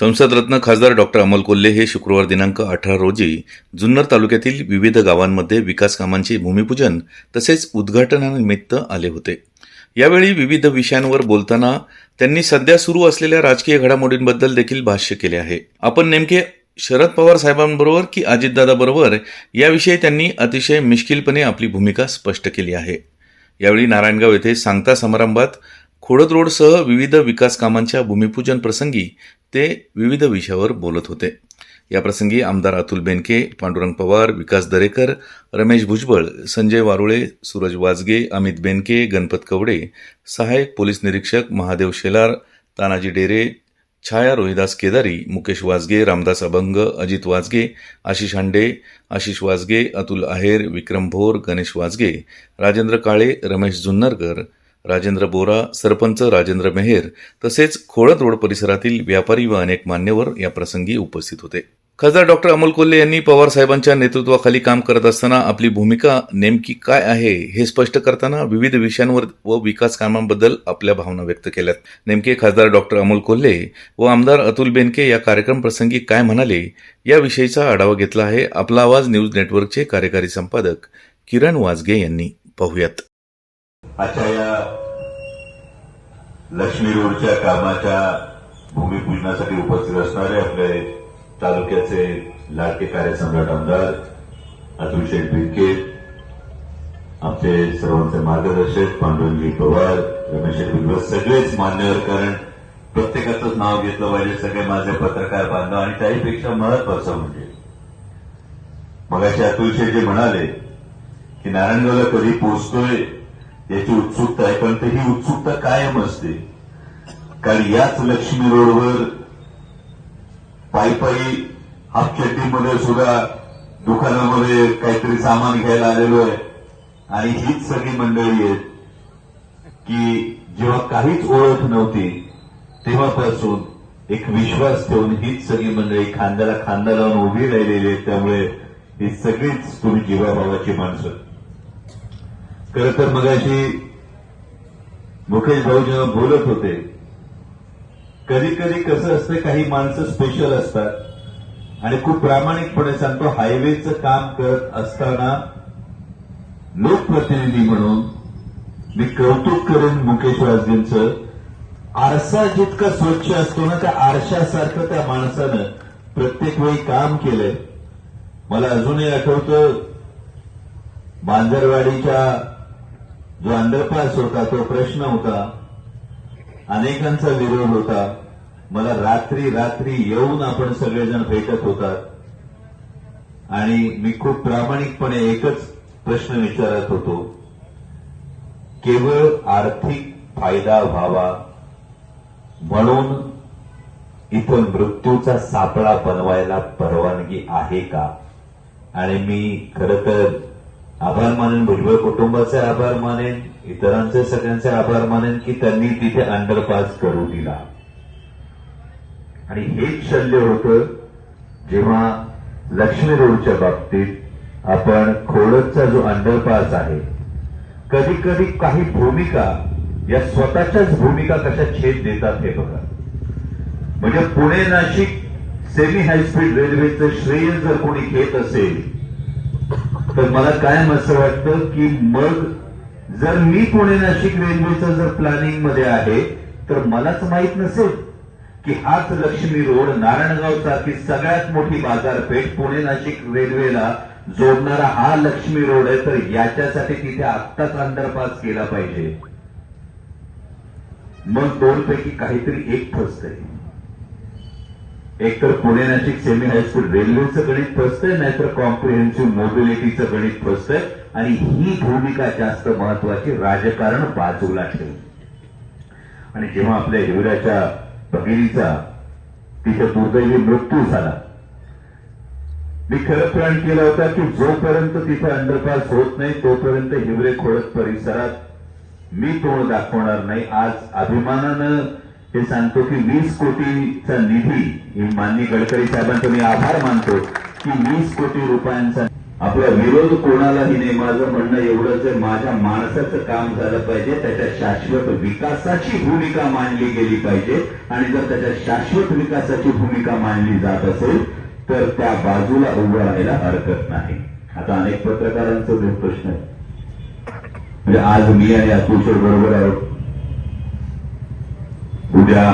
संसदरत्न खासदार डॉक्टर अमोल कोल्हे हे शुक्रवार दिनांक अठरा रोजी जुन्नर तालुक्यातील विविध गावांमध्ये विकास कामांचे भूमिपूजन तसेच उद्घाटनानिमित्त आले होते. यावेळी विविध विषयांवर बोलताना त्यांनी सध्या सुरू असलेल्या राजकीय घडामोडींबद्दल देखील भाष्य केले आहे. आपण नेमके शरद पवार साहेबांबरोबर की अजितदादाबरोबर याविषयी त्यांनी अतिशय मिश्किलपणे आपली भूमिका स्पष्ट केली आहे. यावेळी नारायणगाव येथे सांगता समारंभात खोडद रोडसह विविध विकास कामांच्या भूमिपूजन प्रसंगी ते विविध विषयावर बोलत होते. याप्रसंगी आमदार अतुल बेनके पांडुरंग पवार विकास दरेकर रमेश भुजबळ संजय वारुळे सूरज वाजगे अमित बेनके गणपत कवडे सहाय्यक पोलीस निरीक्षक महादेव शेलार तानाजी डेरे छाया रोहिदास केदारी मुकेश वाजगे रामदास अभंग अजित वाजगे आशिष हांडे आशिष वाजगे अतुल आहेर विक्रम भोर गणेश वाजगे राजेंद्र काळे रमेश जुन्नरकर राजेंद्र बोरा सरपंच राजेंद्र मेहेर तसेच खोळद रोड परिसरातील व्यापारी व अनेक मान्यवर या प्रसंगी उपस्थित होते. खासदार डॉक्टर अमोल कोल्हे यांनी पवार साहेबांच्या नेतृत्वाखाली काम करत असताना आपली भूमिका नेमकी काय आहे हे स्पष्ट करताना विविध विषयांवर व विकास कामांबद्दल आपल्या भावना व्यक्त केल्यात. नेमके खासदार डॉक्टर अमोल कोल्हे व आमदार अतुल बेनके या कार्यक्रम प्रसंगी काय म्हणाले याविषयीचा आढावा घेतला आहे आपला आवाज न्यूज नेटवर्कचे कार्यकारी संपादक किरण वाजगे यांनी. पाहुयात. आजच्या या लक्ष्मी रोडच्या कामाच्या भूमिपूजनासाठी उपस्थित असणारे आपले तालुक्याचे लाडके कार्यसम्राट आमदार अतुलशेठ शेठ आमचे सर्वांचे मार्गदर्शक पांडुरंगजी पवार रमेश शेठ सगळेच मान्यवर कारण प्रत्येकाचंच नाव घेतलं पाहिजे सगळे माझे पत्रकार बांधव आणि त्याहीपेक्षा महत्वाचं म्हणजे. मगाशी अतुल शेठ जे म्हणाले की नारायणगावला कधी पोहोचतोय याची उत्सुकता आहे पण ही उत्सुकता कायम असते. कारण याच लक्ष्मी रोडवर पायी पायी हाफचड्डीमध्ये सुद्धा दुकानामध्ये काहीतरी सामान घ्यायला आलेलो आहे. आणि हीच सगळी मंडळी आहेत की जेव्हा काहीच ओळख नव्हती तेव्हापासून एक विश्वास ठेवून हीच सगळी मंडळी खांद्याला खांदा लावून उभी राहिलेली आहेत. त्यामुळे ही सगळीच तुम्ही जीवाभावाची माणसं. खरं तर मगाशी मुकेश भाऊ जेव्हा बोलत होते कधी कधी कसं असतं काही माणसं स्पेशल असतात. आणि खूप प्रामाणिकपणे सांगतो हायवेचं काम करत असताना लोकप्रतिनिधी म्हणून मी कौतुक करेन मुकेश वाजगेंचं आरसा जितका स्वच्छ असतो ना त्या आरशासारखं त्या माणसानं प्रत्येक वेळी काम केलंय. मला अजूनही आठवतं बांजरवाडीच्या जो अंडरपास होता तो प्रश्न होता. अनेकांचा विरोध होता. मला रात्री रात्री येऊन आपण सगळेजण भेटत होतात. आणि मी खूप प्रामाणिकपणे एकच प्रश्न विचारत होतो. केवळ आर्थिक फायदा व्हावा. म्हणून इथं मृत्यूचा सापळा बनवायला परवानगी आहे का? आणि मी खरं तर आभार मानेन भुजबळ कुटुंबाचे आभार मानेन इतरांचे सगळ्यांचे आभार मानेन की त्यांनी तिथे अंडरपास करू दिला. आणि हेच शल्य होतं जेव्हा लक्ष्मी रोडच्या बाबतीत आपण खोडकचा जो अंडरपास आहे कधी कधी काही भूमिका या स्वतःच्याच भूमिका कशा छेद देतात हे बघा. म्हणजे पुणे नाशिक सेमी हायस्पीड रेल्वेचं श्रेय जर कोणी घेत असेल तर मला कायम असं वाटतं की मग जर मी पुणे नाशिक रेल्वेचं जर प्लॅनिंगमध्ये आहे तर मलाच माहीत नसेल की हाच लक्ष्मी रोड नारायणगाव की सगळ्यात मोठी बाजारपेठ पुणे नाशिक रेल्वेला जोडणारा हा लक्ष्मी रोड आहे तर याच्यासाठी तिथे आत्ताच अंडरपास केला पाहिजे. मग दोन पैकी काहीतरी एक फसतंय एक तर पुणे नाशिक सेमी हायस्कूल रेल्वेचं गणित फसतंय नाहीतर कॉम्प्रिहेन्सिव्ह मोबिलिटीचं गणित फसतंय. आणि ही भूमिका जास्त महत्वाची राजकारण बाजूला ठेवून आणि जेव्हा आपल्या हिवऱ्याच्या भगिनीचा तिथे दुर्दैवी मृत्यू झाला मी खरं प्लॅन केला होता की जोपर्यंत तिथे अंडरपास होत नाही तोपर्यंत हिवरे खोडत परिसरात मी तोंड दाखवणार नाही. आज अभिमानानं हे सांगतो की वीस कोटीचा निधी माननीय गडकरी साहेबांचा मी आभार मानतो की वीस कोटी रुपयांचा आपला विरोध कोणालाही नाही. माझं म्हणणं एवढंच आहे माझ्या माणसाचं काम झालं पाहिजे त्याच्या शाश्वत विकासाची भूमिका मांडली गेली पाहिजे. आणि जर त्याच्या शाश्वत विकासाची भूमिका मांडली जात असेल तर त्या बाजूला उभं राहायला हरकत नाही. आता अनेक पत्रकारांचा प्रश्न आहे म्हणजे आज मी आणि अतुल सर बरोबर आहोत. उद्या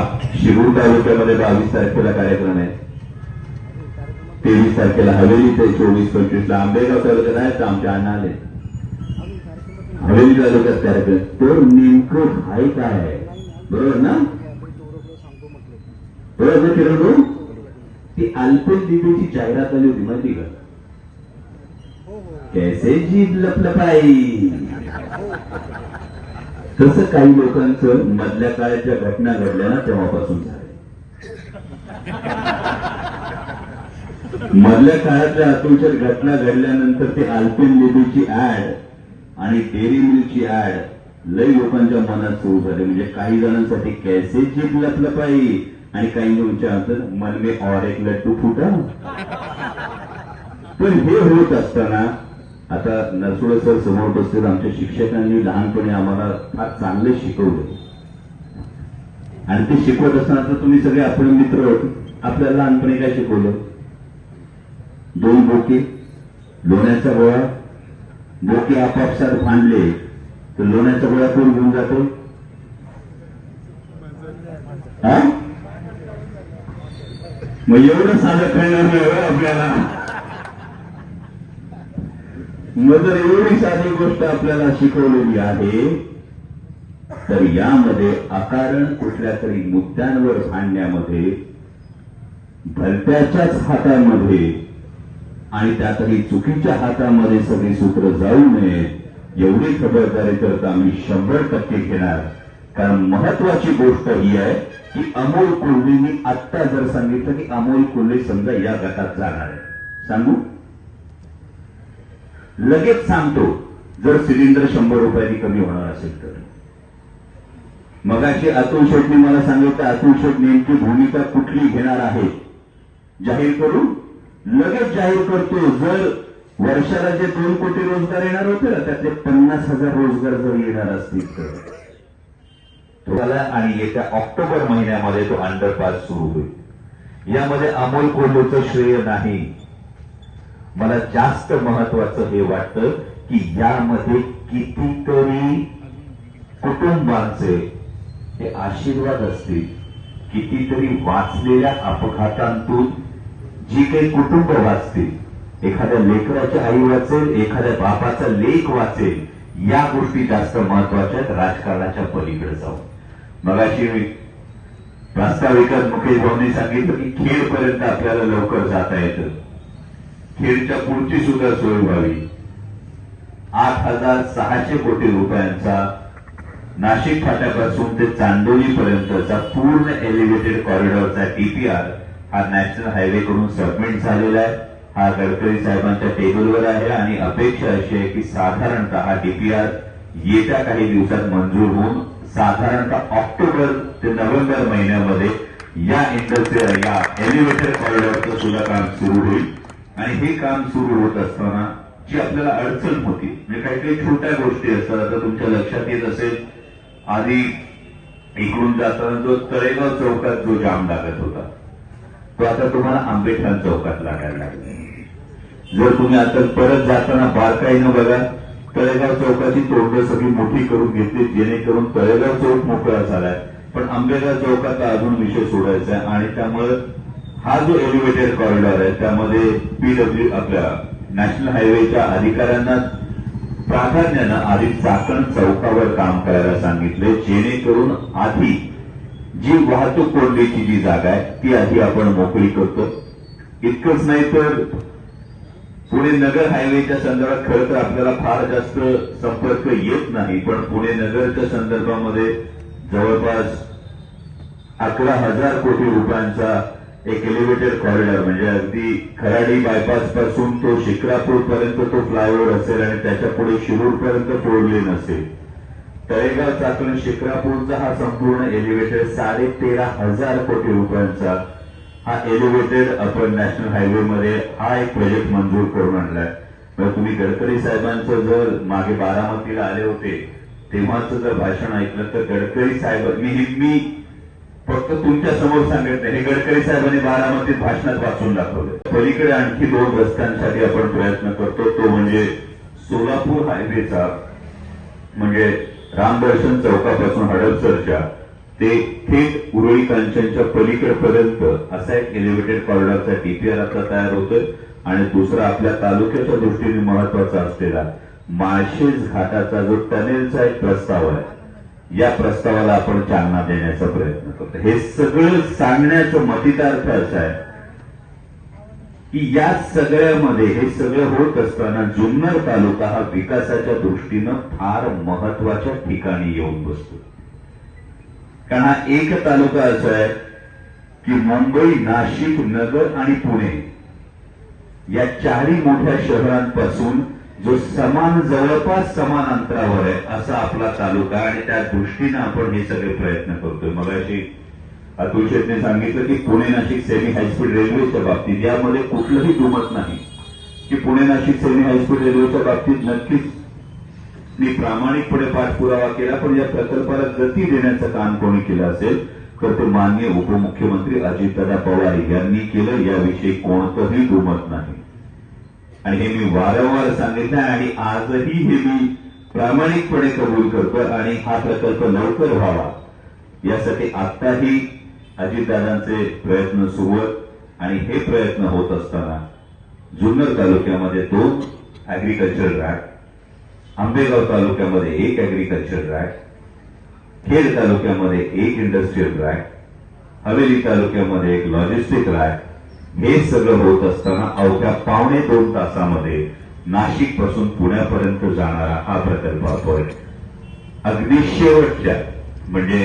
शिरूर तालुक्यामध्ये बावीस तारखेला कार्यक्रम आहे. तेवीस तारखेला हवेली ते चोवीस पंचवीस ला आंबेगाव तालुक्यात आहे तर आमच्या अण्णा आले हवेली तालुक्यात कार्यक्रम. तर नेमकं हाय काय आहे? बरोबर ना? बरोबर किरण भाऊ? ती अल्पेल दिदीची जाहिरात आली होती माहिती का? कैसे जीभ लपलपाई? तसं काही लोकांचं मधल्या काळात ज्या घटना घडल्या ना तेव्हापासून झाले. मधल्या काळातल्या अतुलच्या घटना घडल्यानंतर ते अल्पेन लेबीची ऍड आणि डेअरी मिलची ऍड लय लोकांच्या मनात सुरू झाले. म्हणजे काही जणांसाठी कैसे जीभ लपलपाई आणि काही विचारतात मन मे और एक लड्डू फुटा. पण हे होत असताना आता नरसोडे सर समोर बसतील आमच्या शिक्षकांनी लहानपणी आम्हाला फार चांगले शिकवले. आणि ते शिकवत असताना तुम्ही सगळे आपण मित्र होते आपल्याला लहानपणी काय शिकवलं? दोन बोके लोण्याचा गोळा बोके आपापसात भांडले तर लोण्याचा गोळा कोण घेऊन जातो? हा? मग एवढं साधं करणार नाही हो आपल्याला. मग जर एवढी साधी गोष्ट आपल्याला शिकवलेली आहे. तर यामध्ये अकारण कुठल्या तरी मुद्द्यांवर भांडण्यामध्ये भलत्याच्याच हातामध्ये आणि त्यातही चुकीच्या हातामध्ये सगळी सूत्र जाऊ नये एवढी खबरदारी करता आम्ही शंभर टक्के घेणार. कारण महत्वाची गोष्ट ही आहे की अमोल कोल्हेंनी आत्ता जर सांगितलं की अमोल कोल्हे समजा या गटात जाणार आहे. सांगू? लगेच सांगतो जर सिलेंडर शंभर रुपयांनी कमी होणार असेल तर. मगाशी अतुल शेटने मला सांगितलं अतुल शेट नेमकी भूमिका कुठली घेणार आहे? जाहीर करू? लगेच जाहीर करतो जर वर्षाला जे दोन कोटी रोजगार येणार होते ना त्यातले पन्नास हजार रोजगार जर येणार असतील तर. तो आणि येत्या ऑक्टोबर महिन्यामध्ये तो अंडरपास सुरू होईल. यामध्ये अमोल कोल्हेचं श्रेय नाही. मला जास्त महत्वाचं हे वाटतं की यामध्ये कितीतरी कुटुंबांचे हे आशीर्वाद असतील. कितीतरी वाचलेल्या अपघातांतून जी काही कुटुंब वाचतील एखाद्या लेकराची आई वाचेल एखाद्या बापाचा लेख वाचेल या गोष्टी जास्त महत्त्वाच्या आहेत राजकारणाच्या पलीकडे जाऊन. मग अशी प्रास्ताविकात मुकेश भाऊनी सांगितलं की खेळपर्यंत आपल्याला लवकर जाता येतं. खेडच्या पुढची सुद्धा सोय व्हावी. आठ हजार सहाशे कोटी रुपयांचा नाशिक फाट्यापासून ते चांदोली पर्यंतचा पूर्ण एलिव्हेटेड कॉरिडॉरचा डीपीआर हा नॅशनल हायवे कडून सबमिट झालेला आहे. हा गडकरी साहेबांच्या टेबलवर आहे आणि अपेक्षा अशी आहे की साधारणतः हा डीपीआर येत्या काही दिवसात मंजूर होऊन साधारणतः ऑक्टोबर ते नोव्हेंबर महिन्यामध्ये या इंडस्ट्री या एलिव्हेटेड कॉरिडॉरचं सुद्धा काम सुरू होईल. आणि हे काम सुरू होत असताना जी आपल्याला अडचण होती म्हणजे काही काही छोट्या गोष्टी असतात आता तुमच्या लक्षात येत असेल आधी इकडून जाताना जो तळेगाव चौकात जो जाम लागत होता तो आता तुम्हाला आंबेठाण चौकात लागायला लागला. जर तुम्ही आता परत जाताना बारकाईनं बघा तळेगाव चौकाची तोंड सगळी मोठी करून घेतली जेणेकरून तळेगाव चौक मोकळा झालाय. पण आंबेगाव चौकाचा अजून विषय सोडायचा आहे आणि त्यामुळे हा जो एलिव्हेटेड कॉरिडॉर आहे त्यामध्ये पीडब्ल्यू आपल्या नॅशनल हायवेच्या अधिकाऱ्यांना प्राधान्यानं आधी चाकण चौकावर काम करायला सांगितले जेणेकरून आधी जी वाहतूक कोंडीची जी जागा आहे ती आधी आपण मोकळी करतो. इतकंच नाही तर पुणे नगर हायवेच्या संदर्भात खरं तर आपल्याला फार जास्त संपर्क येत नाही पण पुणे नगरच्या संदर्भामध्ये जवळपास अकरा हजार कोटी रुपयांचा एक एलिव्हेटेड कॉरिडॉर म्हणजे अगदी खराडी बायपासपासून तो शिक्रापूर पर्यंत तो फ्लायओव्हर असेल आणि त्याच्या पुढे शिरूर पर्यंत फोर लेन असेल. तळेगाव चाकण शिक्रापूरचा हा संपूर्ण एलिव्हेटेड साडे तेरा हजार कोटी रुपयांचा हा एलिव्हेटेड आपण नॅशनल हायवे मध्ये हा एक प्रोजेक्ट मंजूर करून आणलाय. मग तुम्ही गडकरी साहेबांचं जर मागे बारामतीला आले होते तेव्हाच जर भाषण ऐकलं तर गडकरी साहेब मी मी फक्त तुमच्यासमोर सांगितलं हे गडकरी साहेबांनी बारामतीत भाषणात वाचून दाखवले. पलीकडे आणखी दोन रस्त्यांसाठी आपण प्रयत्न करतो. तो म्हणजे सोलापूर हायवेचा म्हणजे रामदर्शन चौकापासून हडपसरच्या ते थेट उरळी कांचनच्या पलीकडपर्यंत असा एक एलिव्हेटेड कॉरिडॉरचा डीपीआर आता तयार होतोय. आणि दुसरा आपल्या तालुक्याच्या दृष्टीने महत्त्वाचा असलेला माळशेज घाटाचा जो टनेलचा एक प्रस्ताव आहे या प्रस्तावाला आपण चालना देण्याचा प्रयत्न करतो. हे सगळं सांगण्याचं मतितार्थ असा आहे की या सगळ्यामध्ये हे सगळं होत असताना जुन्नर तालुका हा विकासाच्या दृष्टीनं फार महत्त्वाच्या ठिकाणी येऊन बसतो. कारण हा एक तालुका असा आहे की मुंबई नाशिक नगर आणि पुणे या चारही मोठ्या शहरांपासून जो समान जवळपास समान अंतरावर आहे असा आपला तालुका आणि त्या दृष्टीनं आपण हे सगळे प्रयत्न करतोय. मगाशी अतुल शेटने सांगितलं की पुणे नाशिक सेमी हायस्पीड रेल्वेच्या बाबतीत यामध्ये कुठलंही दुमत नाही की पुणे नाशिक सेमी हायस्पीड रेल्वेच्या बाबतीत नक्कीच मी प्रामाणिकपणे पाठपुरावा केला पण या प्रकल्पाला गती देण्याचं काम कोणी केलं असेल तर ते माननीय उपमुख्यमंत्री अजितदादा पवार यांनी केलं. याविषयी कोणतंही दुमत नाही. आणि हे मी वारंवार सांगितलं आणि आजही हे मी प्रामाणिकपणे कबूल करतो आणि हा प्रकल्प लवकर व्हावा. यासाठी आत्ताही अजितदादांचे प्रयत्न सुरू आहेत आणि हे प्रयत्न होत असताना जुन्नर तालुक्यामध्ये दोन अॅग्रिकल्चर रॅक आंबेगाव तालुक्यामध्ये एक अॅग्रिकल्चर रॅक खेड तालुक्यामध्ये एक इंडस्ट्रीयल रॅक हवेली तालुक्यामध्ये एक लॉजिस्टिक रॅक हे सगळं होत असताना अवघ्या पावणे दोन तासामध्ये नाशिकपासून पुण्यापर्यंत जाणारा हा प्रकल्प आपण अगदी शेवटच्या म्हणजे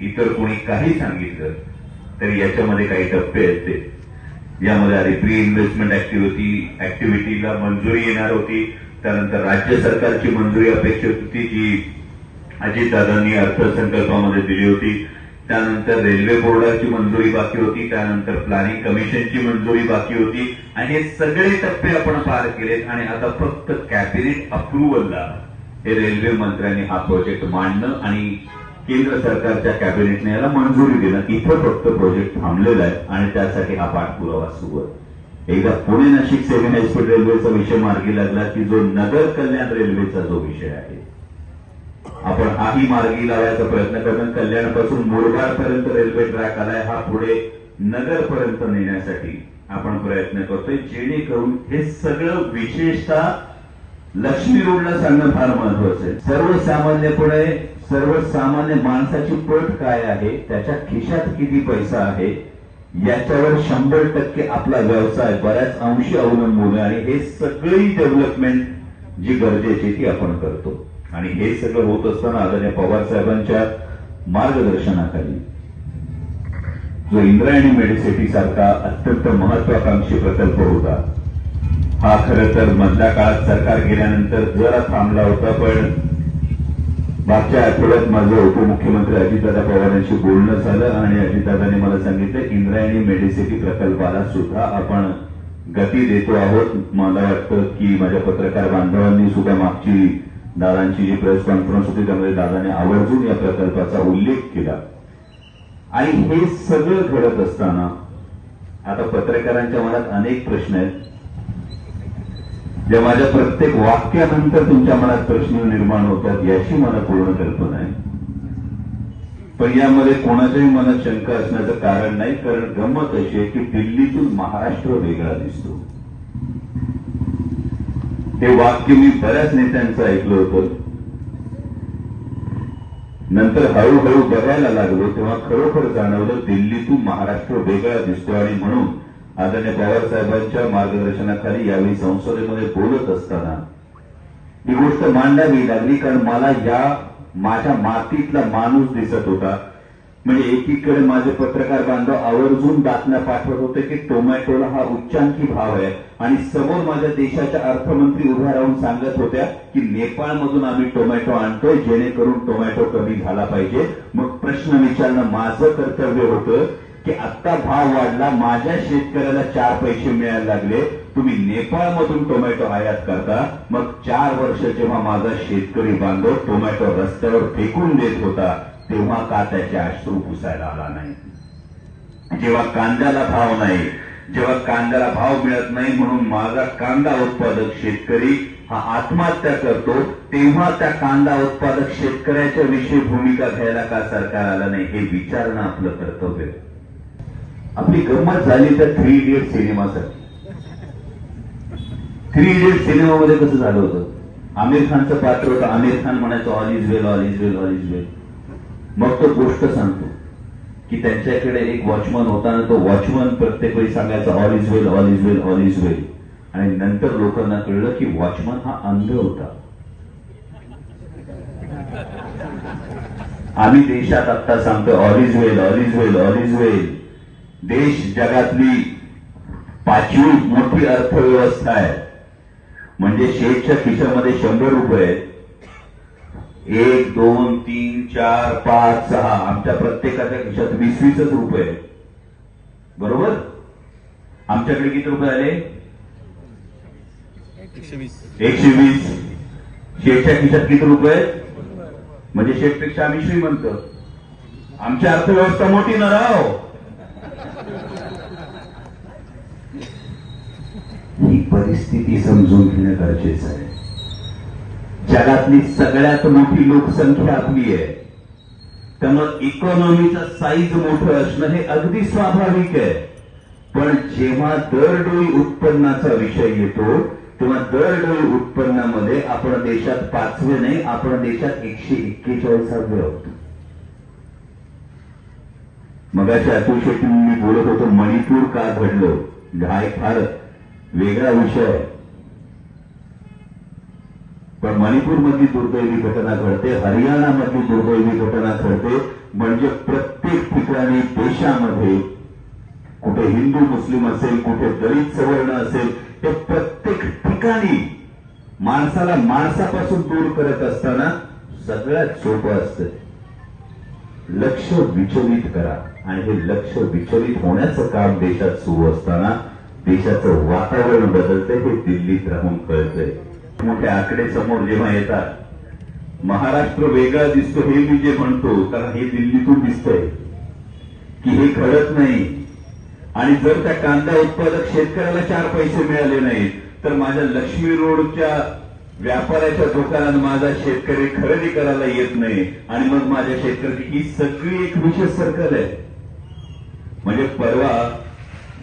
इतर कोणी काही सांगितलं तरी याच्यामध्ये काही टप्पे असते यामध्ये आधी प्री इन्व्हेस्टमेंट ऍक्टिव्हिटी ऍक्टिव्हिटीला मंजुरी येणार होती. त्यानंतर राज्य सरकारची मंजुरी अपेक्षित होती जी अजितदादांनी अर्थसंकल्पामध्ये दिली होती. त्यानंतर रेल्वे बोर्डाची मंजुरी बाकी होती त्यानंतर प्लॅनिंग कमिशनची मंजुरी बाकी होती. आणि हे सगळे टप्पे आपण पार केलेत आणि आता फक्त कॅबिनेट अप्रुव्हलला हे रेल्वे मंत्र्यांनी हा प्रोजेक्ट मांडणं आणि केंद्र सरकारच्या कॅबिनेटने याला मंजुरी देणं. इथं फक्त प्रोजेक्ट थांबलेला आहे आणि त्यासाठी हा पाठपुरावा सुरू आहे. एकदा पुणे नाशिक सेमी हायस्पीड रेल्वेचा विषय मार्गी लागला की जो नगर कल्याण रेल्वेचा जो विषय आहे आपण हाही मार्गी लावायचा प्रयत्न करतो. कल्याणपासून मुरबाडपर्यंत रेल्वे ट्रॅक आलाय हा पुढे नगरपर्यंत नेण्यासाठी आपण प्रयत्न करतोय जेणेकरून हे सगळं विशेषतः लक्ष्मी रोडला सांगणं फार महत्वाचं आहे. सर्वसामान्यपणे सर्वसामान्य माणसाची पट काय आहे त्याच्या खिशात किती पैसा आहे याच्यावर शंभर टक्के आपला व्यवसाय बऱ्याच अंशी अवलंबून आहे. आणि हे सगळी डेव्हलपमेंट जी गरजेची ती आपण करतो. आणि हे सगळं होत असताना आदरणीय पवार साहेबांच्या मार्गदर्शनाखाली जो इंद्रायणी मेडिसिटी सारखा अत्यंत महत्वाकांक्षी प्रकल्प होता हा खरं तर मधल्या काळात सरकार गेल्यानंतर जरा थांबला होता पण मागच्या आठवड्यात माझं उपमुख्यमंत्री अजितदादा पवारांशी बोलणं झालं आणि अजितदादाने मला सांगितलं इंद्रायणी मेडिसिटी प्रकल्पाला सुद्धा आपण गती देतो आहोत. मला वाटतं की माझ्या पत्रकार बांधवांनी सुद्धा मागची दादांची जी प्रेस कॉन्फरन्स होती त्यामध्ये दादाने आवर्जून या प्रकल्पाचा उल्लेख केला. आणि हे सगळं घडत असताना आता पत्रकारांच्या मनात अनेक प्रश्न आहेत. जे माझ्या प्रत्येक वाक्यानंतर तुमच्या मनात प्रश्न निर्माण होतात याची मला पूर्ण कल्पना आहे. पण यामध्ये कोणाच्याही मनात शंका असण्याचं कारण नाही कारण गंमत अशी आहे की दिल्लीतून महाराष्ट्र वेगळा दिसतो. हे वाक्य मी बऱ्याच नेत्यांचं ऐकलं होतं. नंतर हळूहळू बघायला लागलो तेव्हा खरोखर जाणवलं दिल्लीतून महाराष्ट्र वेगळा दिसतो आणि म्हणून आदरणीय पवार साहेबांच्या मार्गदर्शनाखाली यावेळी संसदेमध्ये बोलत असताना ही गोष्ट मांडावी लागली कारण मला या माझ्या मातीतला माणूस दिसत होता. म्हणजे एकीकडे माझे पत्रकार बांधव आवर्जून बातम्या पाठवत होते की टोमॅटोला हा उच्चांकी भाव आहे. आणि समोर माझ्या देशाच्या अर्थमंत्री उभ्या राहून सांगत होत्या की नेपाळमधून आम्ही टोमॅटो आणतोय जेणेकरून टोमॅटो कमी झाला पाहिजे. मग प्रश्न विचारणं माझं कर्तव्य होतं की आता भाव वाढला माझ्या शेतकऱ्याला चार पैसे मिळायला लागले. तुम्ही नेपाळमधून टोमॅटो आयात करता. मग चार वर्ष जेव्हा माझा शेतकरी बांधव टोमॅटो रस्त्यावर फेकून देत होता तेव्हा का त्याचे अश्रू पुसायला आला नाही? जेव्हा कांद्याला भाव नाही जेव्हा कांद्याला भाव मिळत नाही म्हणून माझा कांदा उत्पादक शेतकरी हा आत्महत्या करतो तेव्हा त्या कांदा उत्पादक शेतकऱ्याच्या विषयी भूमिका घ्यायला का सरकार आलं नाही हे विचारणं आपलं कर्तव्य आपली गंमत झाली तर थ्री इडियट सिनेमासाठी थ्री इडियट सिनेमामध्ये कसं झालं होतं? आमिर खानचं पात्र होतं. आमिर खान म्हणायचं all is well all is well all is well मग तो गोष्ट सांगतो की त्यांच्याकडे एक वॉचमन होता ना तो वॉचमन प्रत्येक वेळी सांगायचा all is well all is well all is well आणि नंतर लोकांना कळलं की वॉचमन हा अंध होता. आम्ही देशात आता सांगतो all is well all is well all is well देश जगातली पाचवी मोठी अर्थव्यवस्था आहे. म्हणजे शेठच्या खिशामध्ये शंभर रुपये आहेत. एक दोन तीन चार पाच सहा. आमच्या प्रत्येकाच्या खिशात वीस वीसच रुपये. बरोबर? आमच्याकडे किती रुपये आले? एकशे वीस. शेठच्या खिशात किती रुपये? म्हणजे शेठपेक्षा आम्ही श्रीमंत. आमची अर्थव्यवस्था मोठी न राहो ही परिस्थिती समजून घेणं गरजेचं आहे. जगातली सगळ्यात मोठी लोकसंख्या आपली आहे. त्यामुळे इकॉनॉमीचं साईज मोठं असणं हे अगदी स्वाभाविक आहे. पण जेव्हा दरडोई उत्पन्नाचा विषय येतो तेव्हा दरडोई उत्पन्नामध्ये आपण देशात पाचवे नाही आपण देशात एकशे एक्केचाळीसावे आहोत. मगाच्या अतुल मी बोलत होतो मणिपूर का घडलं? हा एक फार वेगळा विषय आहे. पण मणिपूरमधली दुर्दैवी घटना घडते हरियाणामधली दुर्दैवी घटना घडते म्हणजे प्रत्येक ठिकाणी देशामध्ये कुठे हिंदू मुस्लिम असेल कुठे दलित सवर्ण असेल ते प्रत्येक ठिकाणी माणसाला माणसापासून दूर करत असताना सगळ्यात सोपं असतं. लक्ष विचलित करा. आणि हे लक्ष विचलित होण्याचं काम देशात सुरू असताना देशाचं वातावरण बदलतंय हे दिल्लीत राहून कळतंय. मोठे आकडे समोर जेव्हा येतात महाराष्ट्र वेगळा दिसतो हे मी जे म्हणतो कारण हे दिल्लीतून दिसतंय की हे घडत नाही. आणि जर त्या कांदा उत्पादक शेतकऱ्याला चार पैसे मिळाले नाहीत तर माझ्या लक्ष्मी रोडच्या व्यापाऱ्याच्या दुकानात माझा शेतकरी खरेदी करायला येत नाही. आणि मग माझ्या शेतकरी ही सगळी एक विशेष सर्कल आहे. म्हणजे परवा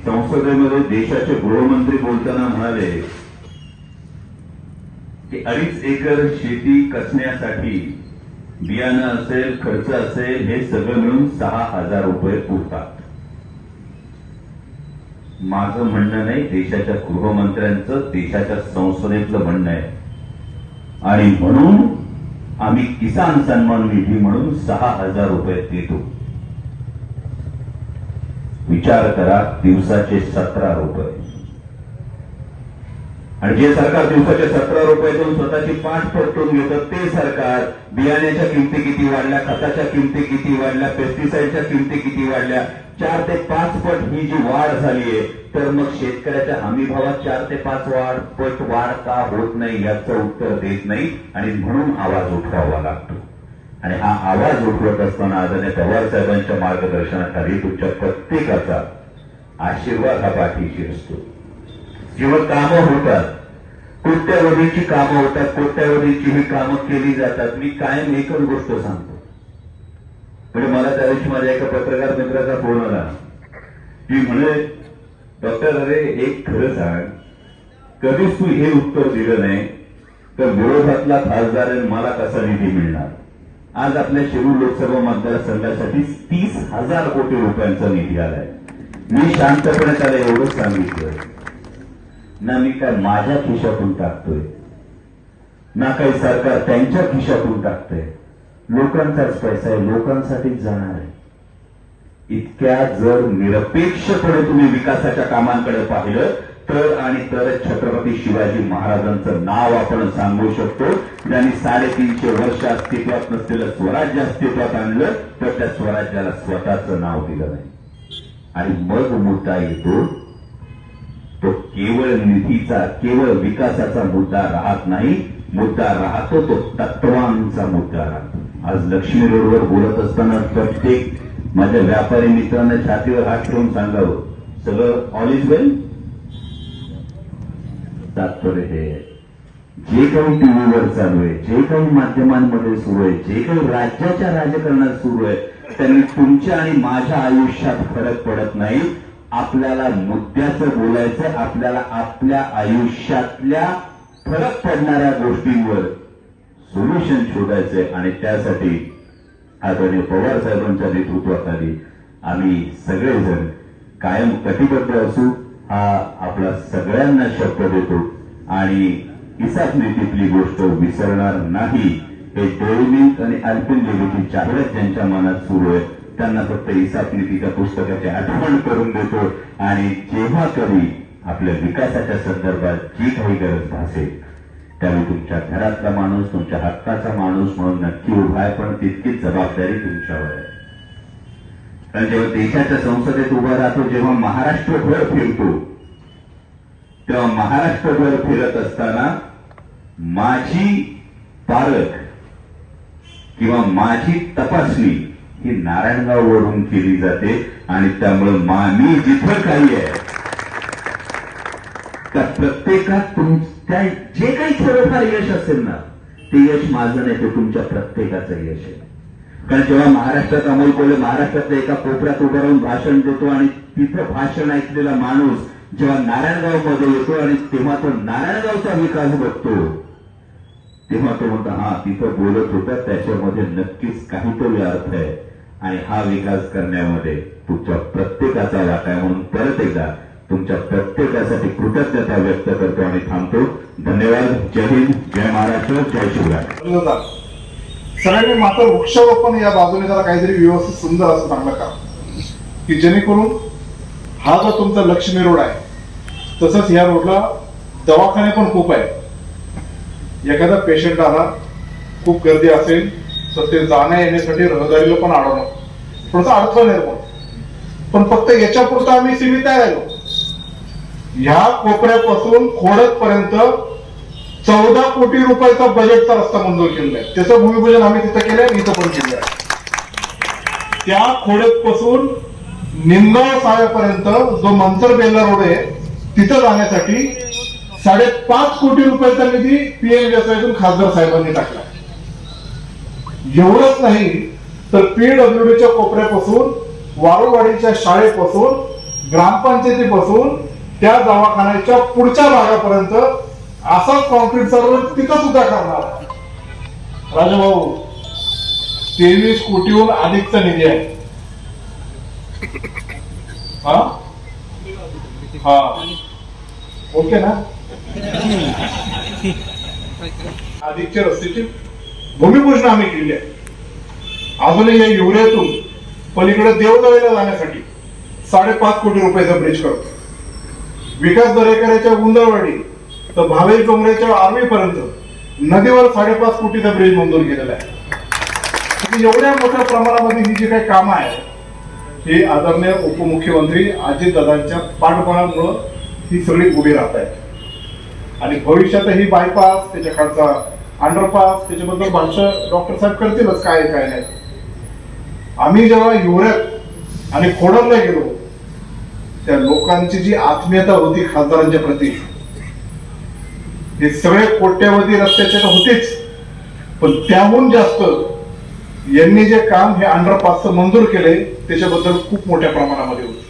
संसदेमध्ये देशाचे गृहमंत्री बोलताना म्हणाले की अडीच एकर शेती कसण्यासाठी बियाणं असेल खर्च असेल हे सगळं मिळून सहा हजार रुपये पुरतात. माझं म्हणणं नाही देशाच्या गृहमंत्र्यांचं देशाच्या संसदेतलं म्हणणं आहे. आणि म्हणून आम्ही किसान सन्मान निधी म्हणून सहा हजार रुपये देतो. विचार करा दिवसाचे सतरा रुपये. आणि जे सरकार दिवसाचे सतरा रुपयातून स्वतःची पाच पटून घेतं ते सरकार बियाण्याच्या किमती किती वाढल्या खताच्या किमती किती वाढल्या पेस्टिसाईडच्या किमती किती वाढल्या चार ते पाच पट ही जी वाढ झालीय तर मग शेतकऱ्याच्या हमी भावात चार ते पाच वाढ पट वाढ का होत नाही याचं उत्तर देत नाही आणि म्हणून आवाज उठवावा लागतो. आणि हा आवाज उठवत असताना आदरणीय पवार साहेबांच्या मार्गदर्शनाखाली तुमच्या प्रत्येकाचा आशीर्वाद हा पाठीशी असतो. जेव्हा कामं होतात कोट्यावधीची कामं होतात कोट्यावधीची ही कामं केली जातात. मी कायम एकच गोष्ट सांगतो. म्हणजे मला त्या दिवशी माझ्या एका पत्रकार मित्राचा फोन आला. की म्हणे डॉक्टर अरे एक खरं सांग. कधीच तू हे उत्तर दिलं नाही तर विरोधातला खासदार मला कसा निधी मिळणार? आज आपल्या शिरूर लोकसभा मतदारसंघासाठी तीस हजार कोटी रुपयांचा निधी आलाय. मी शांतपणे त्याला एवढंच सांगितलं. ना मी काय माझ्या खिशातून टाकतोय. ना काही सरकार त्यांच्या खिशातून टाकतंय. लोकांचाच पैसा आहे लोकांसाठीच जाणार आहे. इतक्या जर निरपेक्षपणे तुम्ही विकासाच्या कामांकडे पाहिलं तर आणि तरच छत्रपती शिवाजी महाराजांचं नाव आपण सांगू शकतो. ज्यांनी साडेतीनशे वर्ष अस्तित्वात नसलेलं स्वराज्य अस्तित्वात आणलं तर त्या स्वराज्याला स्वतःचं नाव दिलं नाही. आणि मग मुद्दा येतो तो केवळ निधीचा केवळ विकासाचा मुद्दा राहत नाही. मुद्दा राहतो तो तत्वांचा मुद्दा राहतो. आज लक्ष्मी रोडवर बोलत असताना प्रत्येक माझ्या व्यापारी मित्रांना छातीवर हात ठेवून सांगावं सगळं ऑल इज वेल तात्पर्य हे आहे. जे काही टीव्हीवर चालू आहे जे काही माध्यमांमध्ये सुरू आहे जे काही राज्याच्या राजकारणात सुरू आहे त्यांनी तुमच्या आणि माझ्या आयुष्यात फरक पडत नाही. आपल्याला मुद्द्याचं बोलायचं आपल्याला आपल्या आयुष्यातल्या फरक पडणाऱ्या गोष्टींवर सोल्युशन शोधायचंय. आणि त्यासाठी आदरणीय पवार साहेबांच्या नेतृत्वाखाली आम्ही सगळेजण कायम कटिबद्ध असू हा आपला सगळ्यांना शब्द देतो. आणि इसाफ नीतीतली गोष्ट विसरणार नाही. हे डोळमिंक आणि अल्पिन लेवीची जाहिरात ज्यांच्या मनात सुरू आहे. त्यांना फक्त इसाफ पुस्तकाची आठवण करून देतो. आणि जेव्हा कधी आपल्या विकासाच्या संदर्भात जी काही गरज भासेल त्यावेळी तुमच्या घरातला माणूस तुमच्या हक्काचा माणूस म्हणून नक्की उभा आहे पण तितकीच जबाबदारी तुमच्यावर आहे. कारण जेव्हा देशाच्या संसदेत उभा राहतो जेव्हा महाराष्ट्रभर फिरतो तेव्हा महाराष्ट्रभर फिरत असताना माझी पारख किंवा माझी तपासणी ही नारायणगाववरून केली जाते आणि त्यामुळे मा मी जिथं काही आहे त्या प्रत्येकात तुमच्या जे काही थोडंफार यश असेल ना ते यश माझं नाही ते तुमच्या प्रत्येकाचं यश आहे. कारण जेव्हा महाराष्ट्रात अमोल कोल्हे महाराष्ट्रातल्या एका कोपऱ्यात उभं राहून भाषण देतो आणि तिथं भाषण ऐकलेला माणूस जेव्हा नारायणगावमध्ये येतो आणि तेव्हा तो नारायणगावचा विकास बघतो तेव्हा तो म्हणतो हा तिथं बोलत होता त्याच्यामध्ये नक्कीच काहीतरी अर्थ आहे. आणि हा विकास करण्यामध्ये तुमच्या प्रत्येकाचा वाटा आहे. म्हणून परत एकदा तुमच्या प्रत्येकासाठी कृतज्ञता व्यक्त करतो आणि थांबतो. धन्यवाद. जय हिंद. जय महाराष्ट्र. जय शिवराय. सगळ्यांनी मात्र वृक्षारोपण या बाजूने जरा काहीतरी व्यवस्थित सुंदर असं चांगलं का? की जेणेकरून हा जो तुमचा लक्ष्मी रोड आहे तसंच या रोडला दवाखाने पण खूप आहे एखादा पेशंट आला खूप गर्दी असेल तर ते जाण्या येण्यासाठी रहदारीला पण अडवणं थोडासा अर्थ निर्माण. पण फक्त याच्या पुरतं आम्ही सीमित आहे राहिलो. ह्या कोपऱ्यापासून खोडत पर्यंत चौदा कोटी रुपयाचा बजेटचा रस्ता मंजूर केलेला आहे. त्याचं भूमिपूजन आम्ही तिथं केलंय आणि इथं पण केलं आहे त्या खोडत पासून निमगाव साव्यापर्यंत जो मंचर बेल्ला रोड आहे तिथं जाण्यासाठी साडेपाच कोटी रुपयाचा निधी पीएमएसआयतून खासदार साहेबांनी टाकला. एवढंच नाही तर पीडब्ल्यूडीच्या कोपऱ्यापासून वारुवाडीच्या शाळेपासून ग्रामपंचायतीपासून त्या दवाखान्याच्या पुढच्या भागापर्यंत असाच कॉन्क्रीटचा रोड तिथं सुद्धा करणार. राजाभाऊ तेवीस कोटीहून अधिकचा निधी आहे. हा? हा. ओके ना? अधिकच्या रस्त्याची भूमिपूजन आम्ही केली. आहे अजूनही या युवऱ्यातून पलीकडे देवदळेला जाण्यासाठी साडेपाच कोटी रुपयाचा ब्रिज करतो. विकास दरेकराच्या गुंदळवाडी तर भावेश डोंगरेच्या आर्मीपर्यंत नदीवर साडेपाच कोटीचा ब्रिज मंजूर केलेला आहे. म्हणजे एवढ्या मोठ्या प्रमाणामध्ये ही जी काही कामं आहेत ही आदरणीय उपमुख्यमंत्री अजितदादांच्या पाठबळामुळं ही सगळी उभी राहत आहेत. आणि भविष्यात ही बायपास त्याच्या खालचा अंडरपास त्याच्याबद्दल भाष्य डॉक्टर साहेब करतीलच काय काय नाही. आम्ही जेव्हा युवऱ्यात आणि खोडरला गेलो त्या लोकांची जी आत्मीयता होती खासदारांच्या प्रती हे सगळे कोट्यावधी रस्त्याचे तर होतेच पण त्याहून जास्त यांनी जे काम हे अंडरपासचं मंजूर केलंय त्याच्याबद्दल खूप मोठ्या प्रमाणामध्ये होतं.